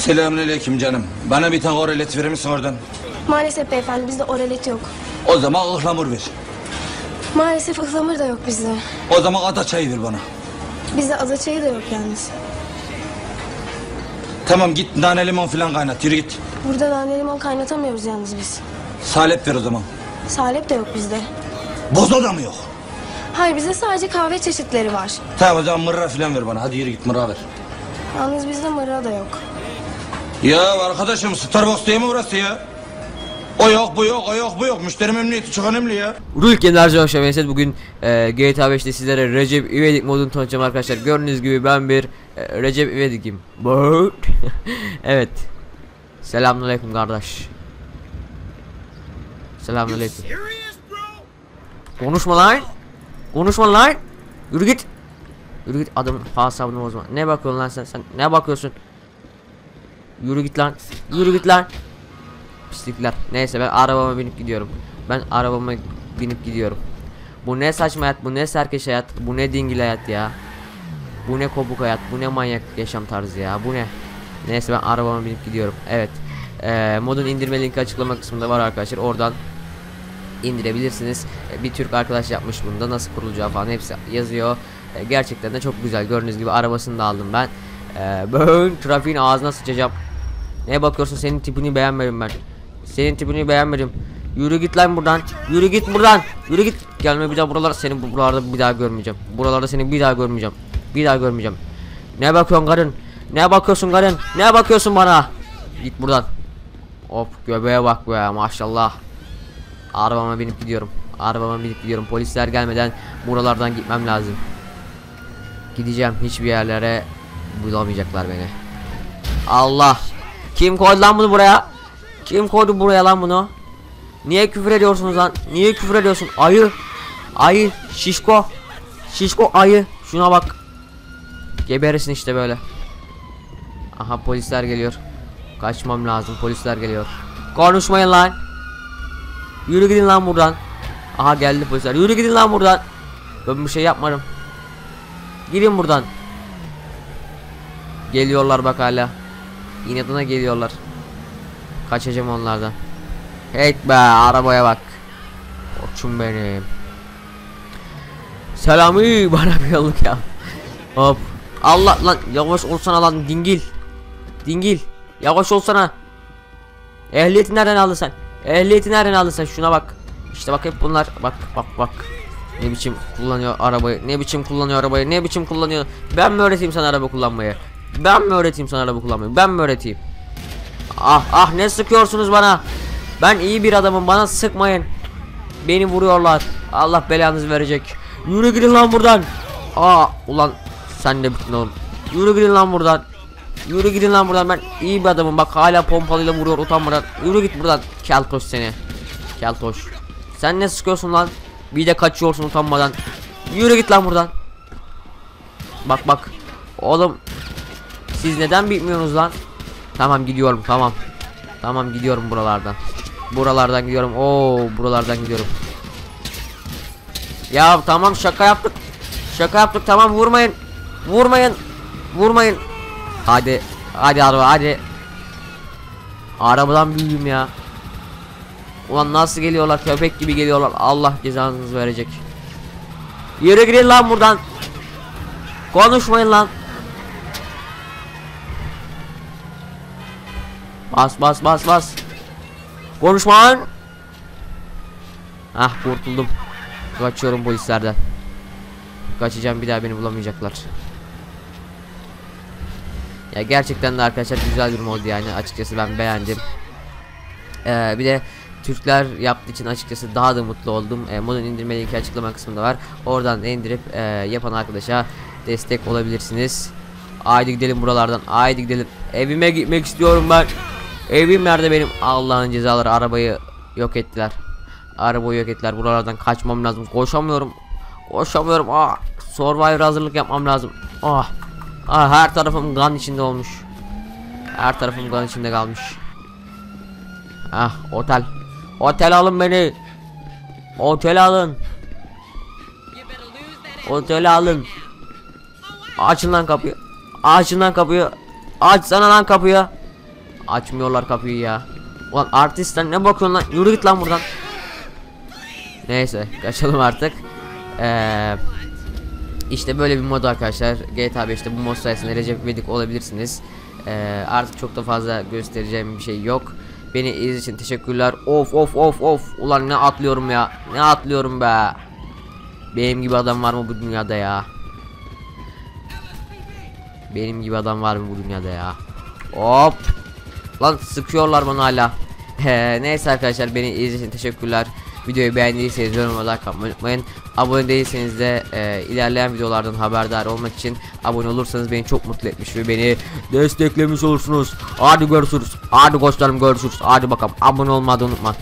Selamünaleyküm canım. Bana bir tane oralet verir misin oradan? Maalesef beyefendi bizde oralet yok. O zaman ıhlamur ver. Maalesef ıhlamur da yok bizde. O zaman ada çayı ver bana. Bizde azaçayı da yok yalnız. Tamam git nane limon falan kaynat yürü git. Burada nane limon kaynatamıyoruz yalnız biz. Salep ver o zaman. Salep de yok bizde. Bozo da mı yok? Hayır bizde sadece kahve çeşitleri var. Tamam o zaman mırra falan ver bana. Hadi yürü git mırra ver. Yalnız bizde mırra da yok. Ya arkadaşım Starbucks değil mi burası ya? O yok bu yok o yok bu yok. Müşteri memnuniyeti çok önemli ya. Rul Kenarcı Hoşça Mesut bugün e, GTA 5'te sizlere Recep İvedik modunu tanıtacağım arkadaşlar. Gördüğünüz gibi ben bir e, Recep İvedik'im. Evet. Selamünaleyküm kardeş. Selamünaleyküm. Konuşma lan. Konuşma lan. Yürü git. Yürü git adamın hasabını bozma. Ne bakıyorsun lan sen? Sen ne bakıyorsun? Yürü git lan. Yürü git lan. Pislikler. Neyse ben arabama binip gidiyorum. Ben arabama binip gidiyorum. Bu ne saçma hayat, bu ne serkeş hayat, bu ne dingil hayat ya. Bu ne kopuk hayat, bu ne manyak yaşam tarzı ya, bu ne? Neyse ben arabama binip gidiyorum. Evet. Ee, modun indirme linki açıklama kısmında var arkadaşlar. Oradan indirebilirsiniz. Ee, Bir Türk arkadaş yapmış bunda nasıl kurulacağı falan hepsi yazıyor. Ee, gerçekten de çok güzel. Gördüğünüz gibi arabasını da aldım ben. Ee, ben trafiğin ağzına sıçacağım. Ne bakıyorsun senin tipini beğenmedim ben. Senin tipini beğenmedim. Yürü git lan buradan. Yürü git buradan. Yürü git. Gelme bir daha buralara seni bu- buralarda bir daha görmeyeceğim. Buralarda seni bir daha görmeyeceğim. Bir daha görmeyeceğim. Ne bakıyorsun karın? Ne bakıyorsun karın? Ne bakıyorsun bana? Git buradan. Hop göbeğe bak be maşallah. Arabama binip gidiyorum. Arabama binip gidiyorum. Polisler gelmeden buralardan gitmem lazım. Gideceğim hiçbir yerlere bulamayacaklar beni. Allah. Kim koydu lan bunu buraya? Kim koydu buraya lan bunu? Niye küfür ediyorsunuz lan? Niye küfür ediyorsun? Ayı. Ayı. Şişko. Şişko ayı. Şuna bak. Geberirsin işte böyle. Aha polisler geliyor. Kaçmam lazım. Polisler geliyor. Konuşmayın lan. Yürü gidin lan buradan. Aha geldi polisler. Yürü gidin lan buradan. Ben bir şey yapmadım. Gidin buradan. Geliyorlar bak hala. İnadına geliyorlar. Kaçacağım onlardan. Hey be arabaya bak. Koçum benim. Selami bana bir yolluk ya. Hop. Allah lan yavaş olsana lan dingil. Dingil. Yavaş olsana. Ehliyeti nereden aldın sen? Ehliyeti nereden aldın sen? Şuna bak. İşte bak hep bunlar. Bak bak bak. Ne biçim kullanıyor arabayı? Ne biçim kullanıyor arabayı? Ne biçim kullanıyor? Ben mi öğreteyim sana araba kullanmayı? Ben mi öğreteyim sana araba kullanmayı? Ben mi öğreteyim? Ah ah ne sıkıyorsunuz bana? Ben iyi bir adamım bana sıkmayın. Beni vuruyorlar. Allah belanızı verecek. Yürü gidin lan buradan. Aa ulan sen de bittin oğlum. Yürü gidin lan buradan. Yürü gidin lan buradan ben iyi bir adamım bak hala pompalıyla vuruyor utanmadan. Yürü git buradan keltoş seni. Keltoş. Sen ne sıkıyorsun lan? Bir de kaçıyorsun utanmadan. Yürü git lan buradan. Bak bak. Oğlum siz neden bitmiyorsunuz lan? Tamam gidiyorum tamam. Tamam gidiyorum buralardan. Buralardan gidiyorum. Oo buralardan gidiyorum. Ya tamam şaka yaptık. Şaka yaptık tamam vurmayın. Vurmayın. Vurmayın. Hadi. Hadi araba hadi. Arabadan büyüğüm ya. Ulan nasıl geliyorlar köpek gibi geliyorlar. Allah cezanızı verecek. Yürü gidin lan buradan. Konuşmayın lan. Bas bas bas bas. Konuşma lan. Ah kurtuldum. Kaçıyorum polislerden. Kaçacağım bir daha beni bulamayacaklar. Ya gerçekten de arkadaşlar güzel bir mod yani açıkçası ben beğendim. Ee, bir de Türkler yaptığı için açıkçası daha da mutlu oldum. Ee, modun indirme linki açıklama kısmında var. Oradan indirip e, yapan arkadaşa destek olabilirsiniz. Haydi gidelim buralardan. Haydi gidelim. Evime gitmek istiyorum ben. Evim nerede benim? Allah'ın cezaları arabayı yok ettiler. Arabayı yok ettiler. Buralardan kaçmam lazım. Koşamıyorum. Koşamıyorum. Ah, Survivor hazırlık yapmam lazım. Ah. Ah her tarafım kan içinde olmuş. Her tarafım kan içinde kalmış. Ah otel. Otel alın beni. Otel alın. Otel alın. Açın lan kapıyı. Açın lan kapıyı. Açsana lan kapıyı. Açmıyorlar kapıyı ya. Ulan artist lan ne bakıyorsun lan? Yürü git lan buradan. Neyse kaçalım artık. Eee işte böyle bir mod arkadaşlar. GTA 5'te bu mod sayesinde Recep İvedik olabilirsiniz. Eee artık çok da fazla göstereceğim bir şey yok. Beni izlediğiniz için teşekkürler. Of of of of. Ulan ne atlıyorum ya. Ne atlıyorum be. Benim gibi adam var mı bu dünyada ya? Benim gibi adam var mı bu dünyada ya? Hop. Lan sıkıyorlar bana hala. Neyse arkadaşlar beni izlediğiniz teşekkürler. Videoyu beğendiyseniz yorum like atmayı unutmayın. Abone değilseniz de e, ilerleyen videolardan haberdar olmak için abone olursanız beni çok mutlu etmiş ve beni desteklemiş olursunuz. Hadi görüşürüz. Hadi dostlarım görüşürüz. Hadi bakalım abone olmayı unutma.